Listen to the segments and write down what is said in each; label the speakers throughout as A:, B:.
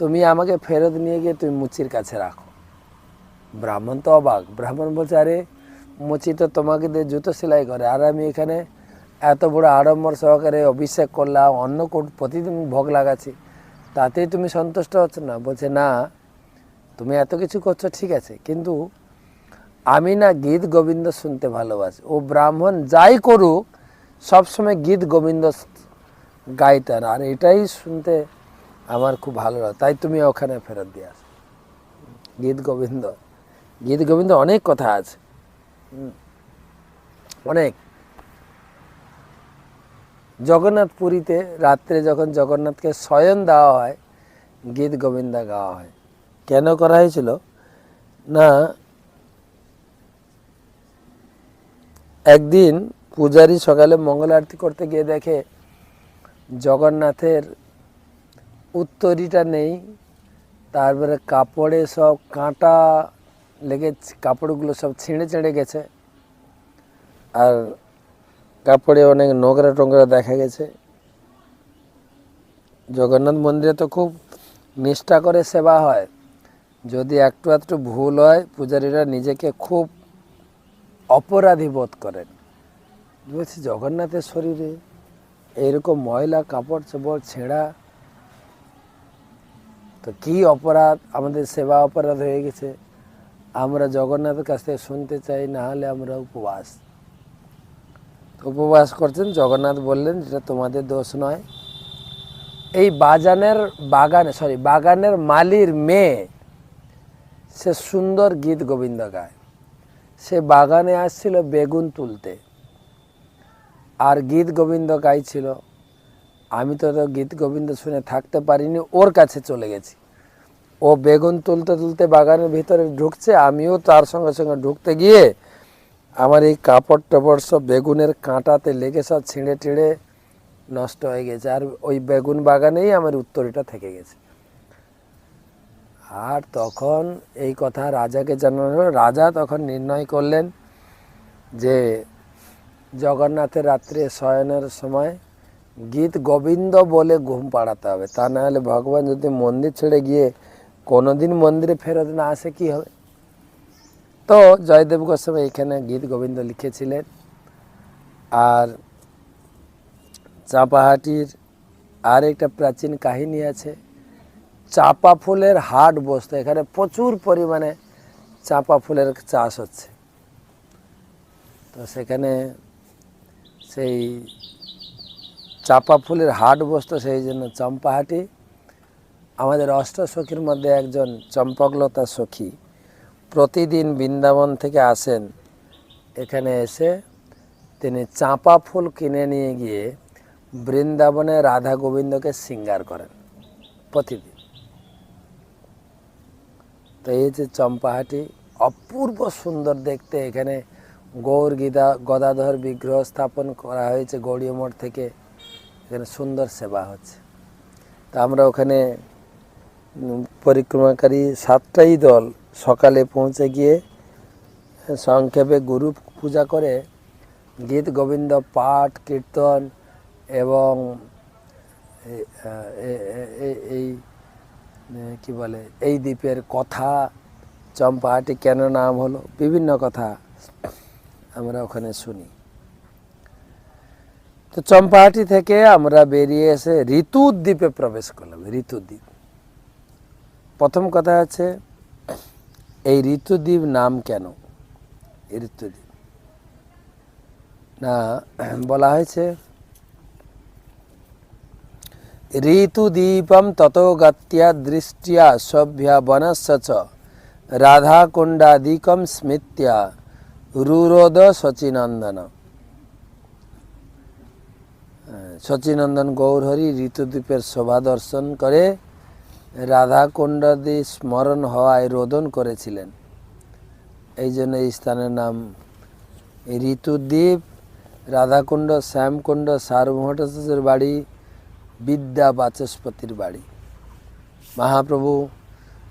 A: তুমি আমাকে ফেরত নিয়ে গিয়ে তুমি মুচির কাছে রাখো। ব্রাহ্মণ তো অবাক। ব্রাহ্মণ বলছে, আরে, মুচি তো তোমাকে দিয়ে জুতো সেলাই করে। আর আমি এখানে এত বড় আড়ম্বর সহকারে অভিষেক করলাম অন্য প্রতিদিন ভোগ লাগাচ্ছি। তাতেই তুমি সন্তুষ্ট হচ্ছ না? বলছে, না, তুমি এত কিছু করছ, ঠিক আছে। কিন্তু আমি না গীত গোবিন্দ শুনতে ভালোবাসি। ও ব্রাহ্মণ যাই করুক, সবসময় গীত গোবিন্দ গাইতেন আর এটাই শুনতে আমার খুব ভালো লাগে। তাই তুমি ওখানে ফেরত দিয়ে আস। গীত গোবিন্দ গীত গোবিন্দ অনেক কথা আছে। অনেক। জগন্নাথ পুরীতে রাত্রে যখন জগন্নাথকে শয়ন দেওয়া হয়, গীত গোবিন্দ গাওয়া হয়। কেন করা হয়েছিল? না, একদিন পূজারি সকালে মঙ্গল আরতি করতে গিয়ে দেখে জগন্নাথের উত্তরীটা নেই, তারপরে কাপড়ে সব কাঁটা লেগে কাপড়গুলো সব ছিঁড়ে ছিঁড়ে গেছে। আর কাপড়ে অনেক নোংরা টোংরা দেখা গেছে। জগন্নাথ মন্দিরে তো খুব নিষ্ঠা করে সেবা হয়। যদি একটু একটু ভুল হয়, পূজারীরা নিজেকে খুব অপরাধী বোধ করেন। বলছি, জগন্নাথের শরীরে এইরকম ময়লা, কাপড় চোপড় ছেঁড়া তো কি অপরাধ? আমাদের সেবা অপরাধ হয়ে গেছে। আমরা জগন্নাথের কাছ থেকে শুনতে চাই, না হলে আমরা উপবাস। উপবাস করছেন, জগন্নাথ বললেন যেটা তোমাদের দোষ নয়। এই বাজানের বাগানে সরি বাগানের মালির মেয়ে, সে সুন্দর গীত গোবিন্দ গায়। সে বাগানে আসছিল বেগুন তুলতে। আর গীত গোবিন্দ গাইছিল। আমি তো গীত গোবিন্দ শুনে থাকতে পারিনি, ওর কাছে চলে গেছি। ও বেগুন তুলতে তুলতে বাগানের ভিতরে ঢুকছে, আমিও তার সঙ্গে সঙ্গে ঢুকতে গিয়ে আমার এই কাপড় টাপড় সব বেগুনের কাঁটাতে লেগে সব ছিঁড়ে টিড়ে নষ্ট হয়ে গেছে, আর ওই বেগুন বাগানেই আমার উত্তরটা থেকে গেছে। আর তখন এই কথা রাজাকে জানানো হলো, রাজা তখন নির্ণয় করলেন যে জগন্নাথের রাত্রে শয়নের সময় গীত গোবিন্দ বলে ঘুম পাড়াতে হবে। তা না হলে ভগবান যদি মন্দির ছেড়ে গিয়ে কোনোদিন মন্দিরে ফেরত না আসে, কি হবে? তো জয়দেব গোস্বামী এখানে গীত গোবিন্দ লিখেছিলেন। আর চাপাহাটির আর একটা প্রাচীন কাহিনী আছে, চাপা ফুলের হাট বসতো। এখানে প্রচুর পরিমাণে চাপা ফুলের চাষ হচ্ছে। তো সেখানে সেই চাপা ফুলের হাট বসতো সেই জন্য চম্পাহাটি। আমাদের অষ্ট সখীর মধ্যে একজন চম্পকলতা সখী প্রতিদিন বৃন্দাবন থেকে আসেন। এখানে এসে তিনি চাঁপা ফুল কিনে নিয়ে গিয়ে বৃন্দাবনে রাধা গোবিন্দকে সিঙ্গার করেন প্রতিদিন। তো এই যে চম্পাহাটি অপূর্ব সুন্দর দেখতে। এখানে গৌর গীতা, গদাধর বিগ্রহ স্থাপন করা হয়েছে গৌড়ীয় মঠ থেকে। এখানে সুন্দর সেবা হচ্ছে। তা আমরা ওখানে পরিক্রমাকারী সাতটাই দল সকালে পৌঁছে গিয়ে, সংক্ষেপে গুরু পূজা করে, গীত, গোবিন্দ পাঠ, কীর্তন এবং এই কি বলে, এই দ্বীপের কথা, চম্পাহাটি কেন নাম হলো, বিভিন্ন কথা আমরা ওখানে শুনি। তো চম্পাহাটি থেকে আমরা বেরিয়ে এসে ঋতুর দ্বীপে প্রবেশ করলাম ঋতুদ্বীপ প্রথম কথা আছে, এই ঋতুদ্বীপ নাম কেন? ঋতুদ্বীপ। না, বলা হয়েছে ঋতুদীপম ততো গত্যা দৃষ্টিয়া সভ্যা বনস্য চ, রাধাকুণ্ডাদিকম স্মৃত্যা, রুরোদ শচীনন্দন শচীনন্দন গৌরহরি ঋতুদ্বীপের শোভা দর্শন করে রাধাকুণ্ডাদি স্মরণ হওয়ায় রোদন করেছিলেন। এই জন্য এই স্থানের নাম ঋতুদ্বীপ রাধাকুণ্ড, শ্যামকুণ্ড সার্বভৌমের বাড়ি, বিদ্যা বাচস্পতির বাড়ি। মহাপ্রভু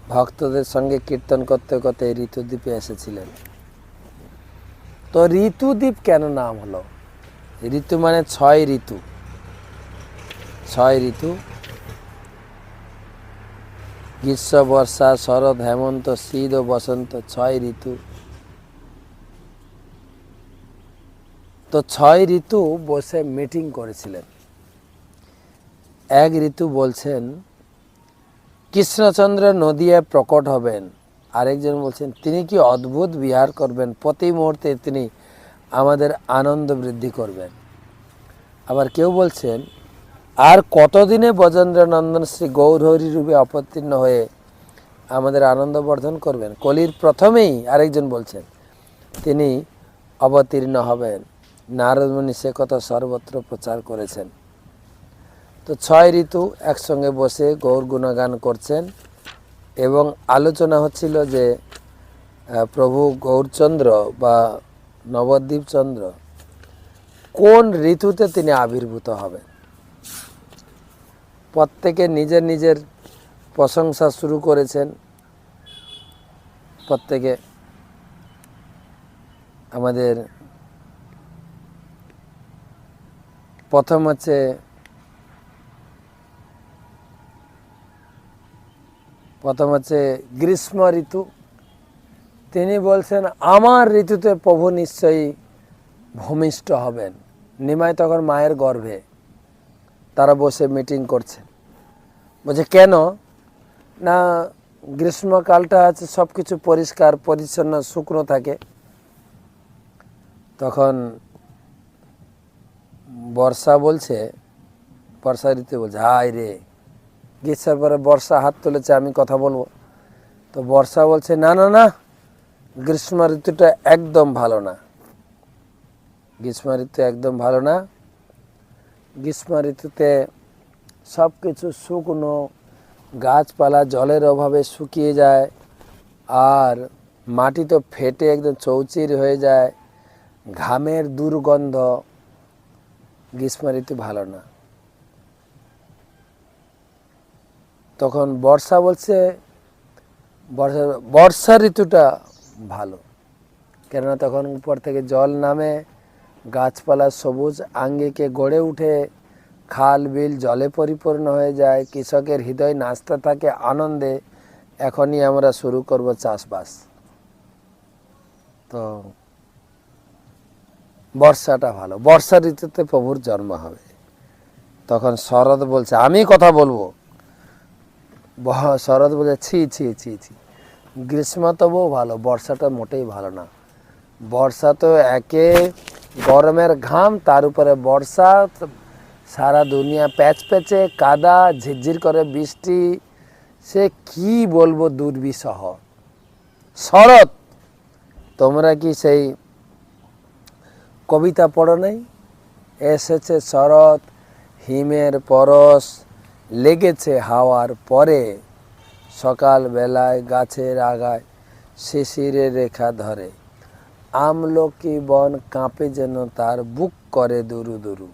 A: ভক্তদের সঙ্গে কীর্তন করতে করতে ঋতুদ্বীপে এসেছিলেন। তো ঋতুদ্বীপ কেন নাম হলো? ঋতু মানে ছয় ঋতু। ছয় ঋতু। গ্রীষ্ম, বর্ষা, শরৎ, হেমন্ত, শীত ও বসন্ত ছয় ঋতু। তো ছয় ঋতু বসে মিটিং করেছিলেন। এক ঋতু বলছেন, কৃষ্ণচন্দ্র নদিয়ায় প্রকট হবেন। আরেকজন বলছেন, তিনি কি অদ্ভুত বিহার করবেন? প্রতি মুহূর্তে তিনি আমাদের আনন্দ বৃদ্ধি করবেন। আবার কেউ বলছেন, আর কতদিনে বজেন্দ্র নন্দন শ্রী গৌরহরি রূপে অবতীর্ণ হয়ে আমাদের আনন্দ বর্ধন করবেন? কলির প্রথমেই আরেকজন বলছেন, তিনি অবতীর্ণ হবেন। নারদমণি সে কথা সর্বত্র প্রচার করেছেন। তো ছয় ঋতু একসঙ্গে বসে গৌর গুণগান করছেন এবং আলোচনা হচ্ছিল যে প্রভু গৌরচন্দ্র বা নবদ্বীপ চন্দ্র, কোন ঋতুতে তিনি আবির্ভূত হবেন? প্রত্যেকে নিজের নিজের প্রশংসা শুরু করেছেন। প্রত্যেকে আমাদের প্রথম হচ্ছে প্রথম হচ্ছে গ্রীষ্ম ঋতু। তিনি বলছেন, আমার ঋতুতে প্রভু নিশ্চয়ই ভূমিষ্ঠ হবেন। নিমাই তখন মায়ের গর্ভে তারা বসে মিটিং করছে বলছে, কেন? না, গ্রীষ্মকালটা আছে সব কিছু পরিষ্কার, পরিচ্ছন্ন, শুকনো থাকে। তখন বর্ষা বলছে, বর্ষা ঋতু বলছে, হায় রে, গ্রীষ্মের পরে বর্ষা হাত তুলেছে, আমি কথা বলব? তো বর্ষা বলছে, না না না গ্রীষ্ম ঋতুটা একদম ভালো না। গ্রীষ্ম ঋতু একদম ভালো না। গ্রীষ্ম ঋতুতে সব কিছু শুকনো, গাছপালা জলের অভাবে শুকিয়ে যায়, আর মাটি তো ফেটে একদম চৌচির হয়ে যায়, ঘামের দুর্গন্ধ গ্রীষ্ম ঋতু ভালো না। তখন বর্ষা বলছে, বর্ষা বর্ষা ঋতুটা ভালো। কেননা তখন উপর থেকে জল নামে, গাছপালা সবুজ আঙ্গিকে গড়ে উঠে, খাল, বিল জলে পরিপূর্ণ হয়ে যায়, কৃষকের হৃদয় নাচতে থাকে আনন্দে। এখনই আমরা শুরু করব চাষবাস। তো, বর্ষাটা ভালো। বর্ষা ঋতুতে প্রভুর জন্ম হবে। তখন শরৎ বলছে, আমি কথা বলব। শরৎ বলছে ছি ছি ছি ছি। গ্রীষ্ম তবুও ভালো বর্ষাটা মোটেই ভালো না। বর্ষা তো একে গরমের ঘাম, তার উপরে বর্ষা, সারা দুনিয়া প্যাচ প্যাচে কাদা, ঝিরঝির করে বৃষ্টি। সে কি বলব দুর্বিষহ। শরৎ, তোমরা কি সেই কবিতা পড়ো নাই? এসেছে শরৎ, হিমের পরশ, লেগেছে হাওয়ার পরে। সকাল বেলায় গাছের আগায় শিশিরে রেখা ধরে। আমলকি বন কাঁপে যেন তার বুক করে দুরু দুরু।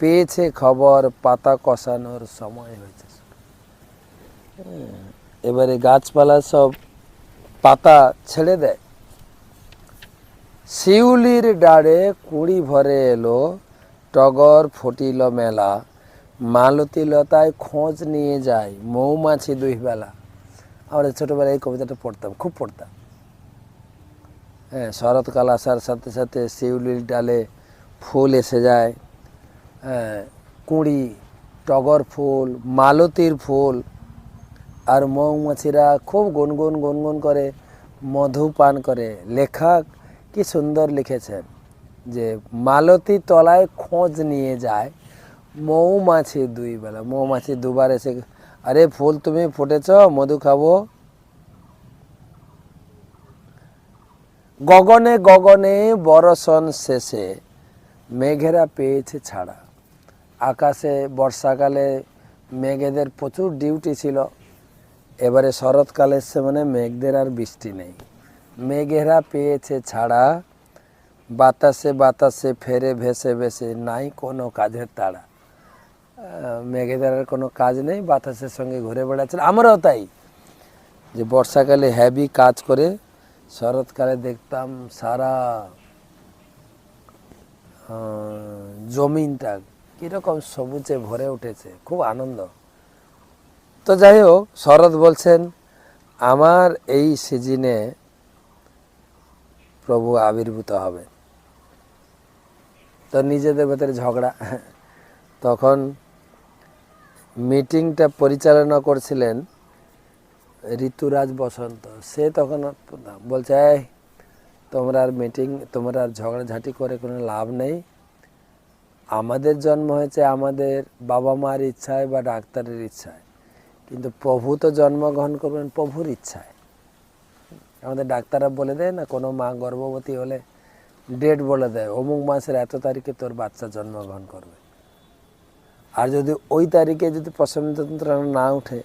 A: পেয়েছে খবর পাতা কষানোর সময় হয়েছে। এবারে গাছপালা সব পাতা ছেড়ে দেয়। শিউলির ডাড়ে কুড়ি ভরে এলো, টগর ফটিল মেলা। মালতী লতায় খোঁজ নিয়ে যায় মৌমাছি দুই বেলা আমরা ছোটোবেলায় এই কবিতাটা পড়তাম, খুব পড়তাম। হ্যাঁ শরৎকাল আসার সাথে সাথে শিউলির ডালে ফুল এসে যায়। হ্যাঁ কুঁড়ি, টগর ফুল, মালতীর ফুল, আর মৌমাছিরা খুব গুনগুন গুনগুন করে মধু পান করে। লেখক কি সুন্দর লিখেছেন যে, মালতী তলায় খোঁজ নিয়ে যায় মৌমাছি দুই বেলা মৌমাছি দুবার এসে আরে ফুল তুমি ফুটেছ, মধু খাব। গগনে গগনে বরসন শেষে, মেঘেরা পেয়েছে ছাড়া। আকাশে বর্ষাকালে মেঘেদের প্রচুর ডিউটি ছিল। এবারে শরৎকালে এসছে মানে মেঘদের আর বৃষ্টি নেই। মেঘেরা পেয়েছে ছাড়া, বাতাসে বাতাসে, ফেরে ভেসে ভেসে, নাই কোনো কাজের তাড়া। আর কোনো কাজ নেই, বাতাসের সঙ্গে ঘুরে বেড়াচ্ছিল আমরাও তাই, যে বর্ষাকালে হ্যাভি কাজ করে শরৎকালে দেখতাম সারা জমিনটা কীরকম সবুজে ভরে উঠেছে, খুব আনন্দ। তো যাই হোক, শরৎ বলছেন, আমার এই সিজনে প্রভু আবির্ভূত হবে তো নিজেদের ভেতরে ঝগড়া, তখন মিটিংটা পরিচালনা করছিলেন ঋতুরাজ বসন্ত। সে তখন বলছে তোমরা আর মিটিং, তোমরা আর ঝগড়াঝাটি করে কোনো লাভ নেই। আমাদের জন্ম হয়েছে আমাদের বাবা মার ইচ্ছায় বা ডাক্তারের ইচ্ছায়। কিন্তু প্রভু তো জন্মগ্রহণ করবেন প্রভুর ইচ্ছায়। আমাদের ডাক্তাররা বলে দেয় না, কোনো মা গর্ভবতী হলে ডেট বলে দেয়, অমুক মাসের এত তারিখে তোর বাচ্চা জন্মগ্রহণ করবে। আর যদি ওই তারিখে যদি প্রসবতন্ত্র না উঠে,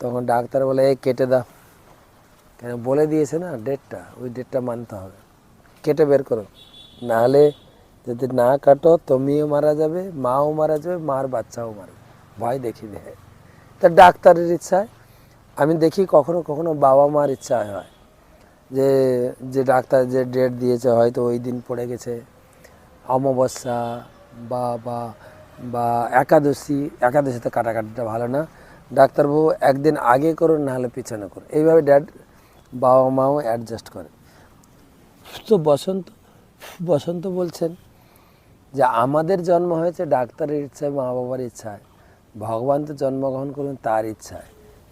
A: তখন ডাক্তার বলে, এই কেটে দাও। কেন? বলে দিয়েছে না ডেটটা, ওই ডেটটা মানতে হবে। কেটে বের করো। নাহলে যদি না কাটো, তুমিও মারা যাবে, মাও মারা যাবে, মার বাচ্চাও মারবে ভয় দেখি দেয়। তা ডাক্তারের ইচ্ছায়। আমি দেখি কখনো কখনো বাবা মার ইচ্ছা হয়। যে যে ডাক্তার যে ডেট দিয়েছে, হয়তো ওই দিন পড়ে গেছে। অমাবস্যা, বা বা বা একাদশী, একাদশীতে কাটাকাটিটা ভালো না। ডাক্তারবাবু, একদিন আগে করুন নাহলে পিছনে করুন। এইভাবে ড্যাড বাবা মাও অ্যাডজাস্ট করে। তো বসন্ত বসন্ত বলছেন যে, আমাদের জন্ম হয়েছে ডাক্তারের ইচ্ছায় মা বাবার ইচ্ছায়। ভগবান তো জন্মগ্রহণ করুন তার ইচ্ছায়।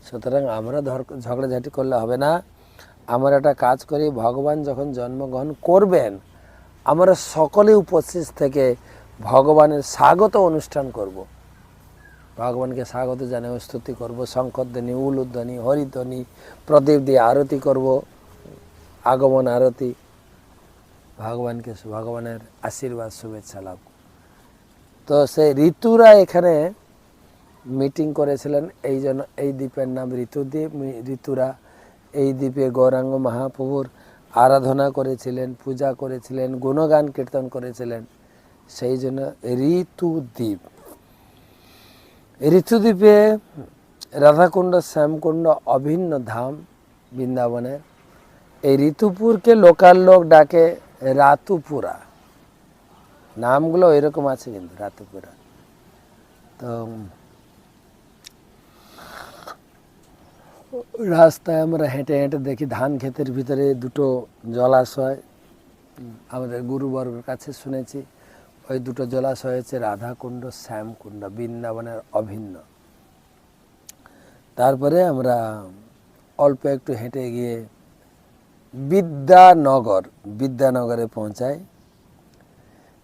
A: সুতরাং আমরা ঝগড়াঝাটি করলে হবে না। আমরা একটা কাজ করি, ভগবান যখন জন্মগ্রহণ করবেন, আমরা সকলে উপস্থিত থেকে ভগবানের স্বাগত অনুষ্ঠান করব। ভগবানকে স্বাগত জানিয়ে স্তুতি করব শঙ্করধ্বনি উলুধ্বনি হরিধ্বনি প্রদীপ দিয়ে আরতি করব, আগমন আরতি। ভগবানকে ভগবানের আশীর্বাদ, শুভেচ্ছা লাভ। তো সেই ঋতুরা এখানে মিটিং করেছিলেন, এই জন্য এই দ্বীপের নাম ঋতুদ্বীপ। ঋতুরা এই দ্বীপে গৌরাঙ্গ মহাপ্রভুর আরাধনা করেছিলেন, পূজা করেছিলেন, গুণগান কীর্তন করেছিলেন। সেই জন্য ঋতুদ্বীপ। ঋতুদ্বীপে রাধাকুণ্ড, শ্যামকুণ্ড, অভিন্ন ধাম বৃন্দাবনের এই ঋতুপুরকে লোকাল লোক ডাকে রাতুপুরা। নামগুলো এরকম আছে কিন্তু, রাতুপুরা। তো রাস্তায় আমরা হেঁটে হেঁটে দেখি ধান ক্ষেতের ভিতরে দুটো জলাশয়। আমাদের গুরুবর্গের কাছে শুনেছি। ওই দুটো জলাশয় হচ্ছে রাধাকুণ্ড, শ্যামকুণ্ড, বৃন্দাবনের অভিন্ন। তারপরে আমরা অল্প একটু হেঁটে গিয়ে বিদ্যানগর, বিদ্যানগরে পৌঁছাই,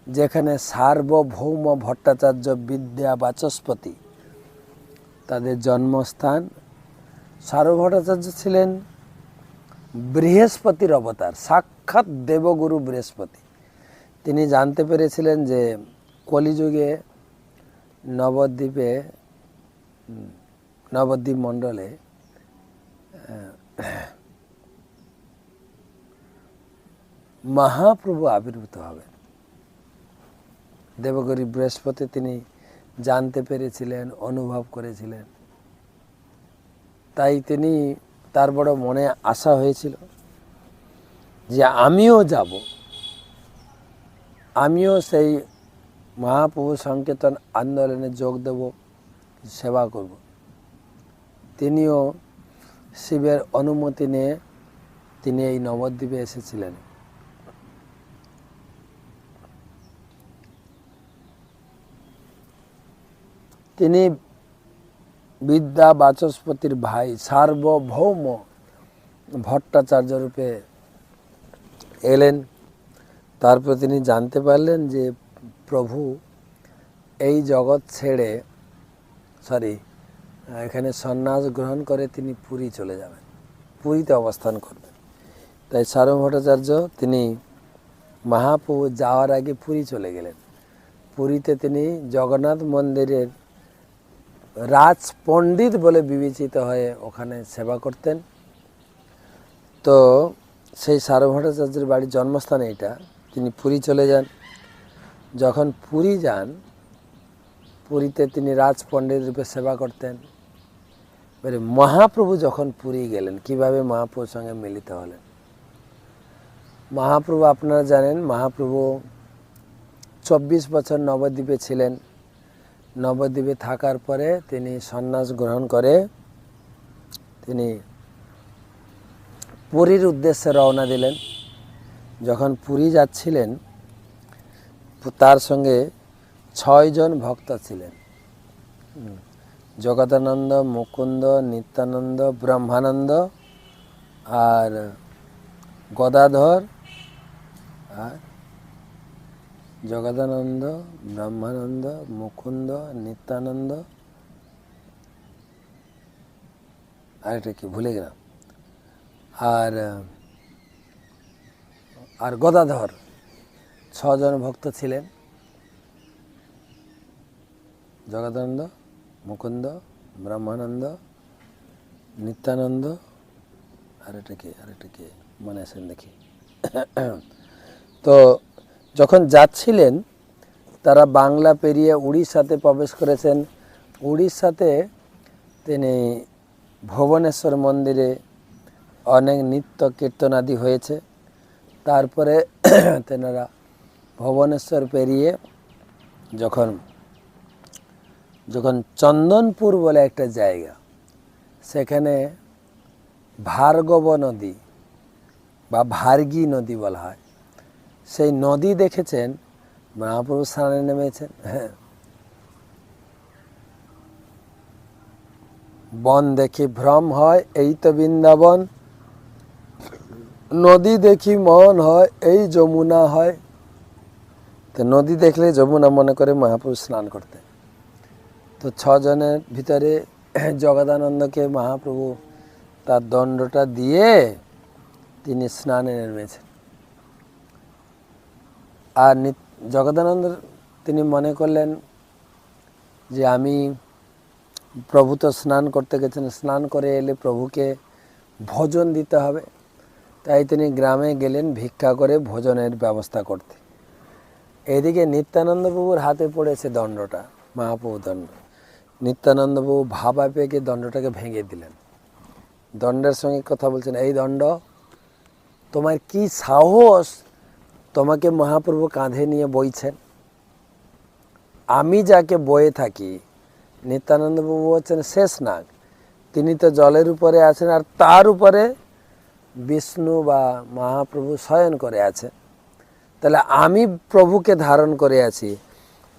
A: যেখানে সার্বভৌম ভট্টাচার্য বিদ্যা বাচস্পতি তাদের জন্মস্থান। সার্ব ভট্টাচার্য ছিলেন বৃহস্পতির অবতার, সাক্ষাৎ দেবগুরু বৃহস্পতি। তিনি জানতে পেরেছিলেন যে কলিযুগে নবদ্বীপে নবদ্বীপ মণ্ডলে মহাপ্রভু আবির্ভূত হবেন। দেবগরী বৃহস্পতি তিনি জানতে পেরেছিলেন, অনুভব করেছিলেন। তাই তিনি তার বড় মনে আশা হয়েছিল যে আমিও যাব। আমিও সেই মহাপ্রভু সংকেতন আন্দোলনে যোগ দেব, সেবা করব। তিনিও শিবের অনুমতি নিয়ে তিনি এই নবদ্বীপে এসেছিলেন। তিনি বিদ্যা বাচস্পতির ভাই, সার্বভৌম ভট্টাচার্য রূপে এলেন। তারপর তিনি জানতে পারলেন যে প্রভু এই জগৎ ছেড়ে সরি এখানে সন্ন্যাস গ্রহণ করে তিনি পুরী চলে যাবেন। পুরীতে অবস্থান করবেন। তাই সার্ব ভট্টাচার্য তিনি মহাপ্রভু যাওয়ার আগে পুরী চলে গেলেন। পুরীতে তিনি জগন্নাথ মন্দিরের রাজ পণ্ডিত বলে বিবেচিত হয়ে ওখানে সেবা করতেন। তো সেই সার্বভট্টাচার্যের বাড়ির জন্মস্থান এটা তিনি পুরী চলে যান। যখন পুরী যান, পুরীতে তিনি রাজ পণ্ডিত রূপে সেবা করতেন। এবারে মহাপ্রভু যখন পুরী গেলেন, কীভাবে মহাপ্রভুর সঙ্গে মিলিত হলেন? মহাপ্রভু আপনারা জানেন, মহাপ্রভু চব্বিশ বছর নবদ্বীপে ছিলেন। নবদ্বীপে থাকার পরে তিনি সন্ন্যাস গ্রহণ করে তিনি পুরীর উদ্দেশ্যে রওনা দিলেন। যখন পুরী যাচ্ছিলেন তার সঙ্গে ছয়জন ভক্ত ছিলেন। জগদানন্দ, মুকুন্দ, নিত্যানন্দ, ব্রহ্মানন্দ আর গদাধর আর জগদানন্দ, ব্রহ্মানন্দ, মুকুন্দ, নিত্যানন্দ আর এটা কি, ভুলে গেলাম আর আর গদাধর, ছজন ভক্ত ছিলেন। জগদানন্দ মুকুন্দ, ব্রহ্মানন্দ, নিত্যানন্দ আর এটা কি আর এটা কি, মনে আছেন দেখি। তো যখন যাচ্ছিলেন, তারা বাংলা পেরিয়ে উড়িষ্যাতে প্রবেশ করেছেন। উড়িষ্যাতে তিনি ভুবনেশ্বর মন্দিরে অনেক নৃত্য কীর্তনাদি হয়েছে। তারপরে তেনারা ভুবনেশ্বর পেরিয়ে যখন যখন চন্দনপুর বলে একটা জায়গা, সেখানে ভার্গব নদী বা ভার্গী নদী বলা হয়। সেই নদী দেখেছেন? মহাপ্রভু স্নানে নেমেছেন। হ্যাঁ। বন দেখি ভ্রম হয়, এই তো বৃন্দাবন। নদী দেখি মন হয়, এই যমুনা হয়। তো নদী দেখলে যমুনা মনে করে মহাপ্রভু স্নান করতেন তো ছজনের ভিতরে জগদানন্দকে মহাপ্রভু তার দণ্ডটা দিয়ে তিনি স্নানে নেমেছেন। আর জগদানন্দ তিনি মনে করলেন যে আমি প্রভু তো স্নান করতে গেছেন, স্নান করে এলে প্রভুকে ভোজন দিতে হবে। তাই তিনি গ্রামে গেলেন ভিক্ষা করে ভোজনের ব্যবস্থা করতে। এদিকে নিত্যানন্দ বাবুর হাতে পড়েছে দণ্ডটা মহাপ্রভু দণ্ড। নিত্যানন্দ বাবু ভাবা পেয়ে দণ্ডটাকে ভেঙে দিলেন। দণ্ডের সঙ্গে কথা বলছেন, এই দণ্ড, তোমার কি সাহস? তোমাকে মহাপ্রভু কাঁধে নিয়ে বইছেন। আমি যাকে বয়ে থাকি নিত্যানন্দ বাবু হচ্ছেন শেষ নাগ। তিনি তো জলের উপরে আছেন আর তার উপরে বিষ্ণু বা মহাপ্রভু শয়ন করে আছে। তাহলে আমি প্রভুকে ধারণ করে আছি।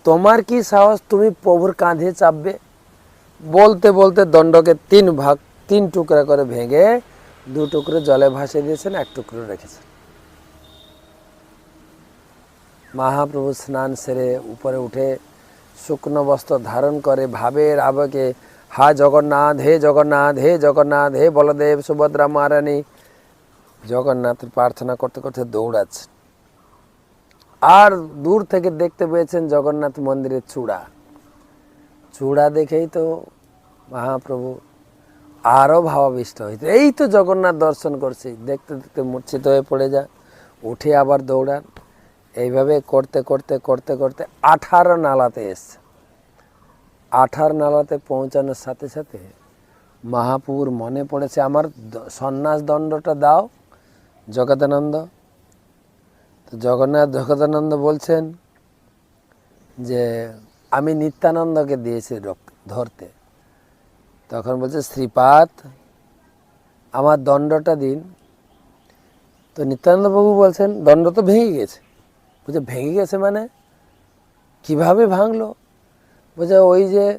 A: তোমার কি সাহস? তুমি প্রভুর কাঁধে চাপবে? বলতে বলতে দণ্ডকে তিন ভাগ, তিন টুকরা করে ভেঙে দু টুকরো জলে ভাসিয়ে দিয়েছেন, এক টুকরো রেখেছেন। মহাপ্রভু স্নান সেরে উপরে উঠে শুকনো বস্ত্র ধারণ করে ভাবের আবেগে, হা জগন্নাথ, হে জগন্নাথ হে জগন্নাথ, হে বলদেব, সুভদ্রা মহারানী জগন্নাথের প্রার্থনা করতে করতে দৌড়াচ্ছে। আর দূর থেকে দেখতে পেয়েছেন জগন্নাথ মন্দিরের চূড়া। চূড়া দেখেই তো মহাপ্রভু আরও ভাবাবিষ্ট হয়েছে। এই তো জগন্নাথ দর্শন করছি, দেখতে দেখতে মূর্ছিত হয়ে পড়ে যান উঠে আবার দৌড়ান। এইভাবে করতে করতে করতে করতে আঠারো নালাতে এসছে। আঠার নালাতে পৌঁছানোর সাথে সাথে মহাপুর মনে পড়েছে, আমার সন্ন্যাস দণ্ডটা দাও জগদানন্দ। তো জগন্নাথ জগদানন্দ বলছেন যে, আমি নিত্যানন্দকে দিয়েছি ধরতে। তখন বলছে শ্রীপাত আমার দণ্ডটা দিন। তো নিত্যানন্দবাবু বলছেন, দণ্ড তো ভেঙে গেছে। বলছে, ভেঙে গেছে মানে? কীভাবে ভাঙলো? বলছে, ওই যে